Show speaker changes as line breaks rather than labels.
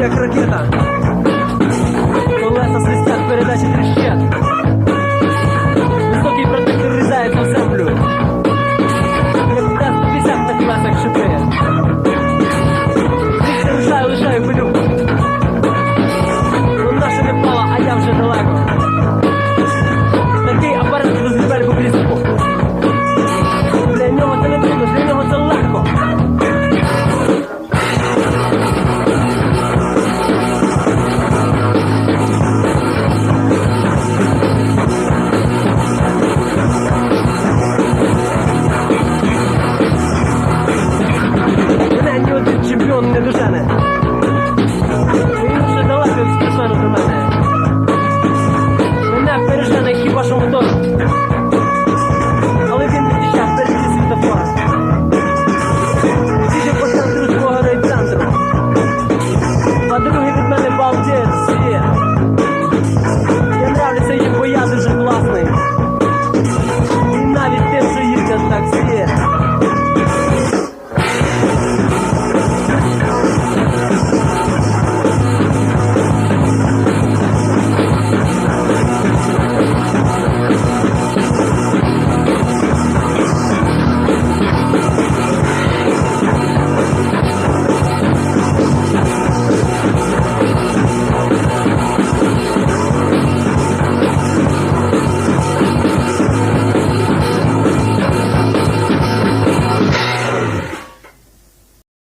Як ракета, колеса свистять передачі. влюблен не до мене. Він далеко від до мене. Мене пережене хіба що мотор.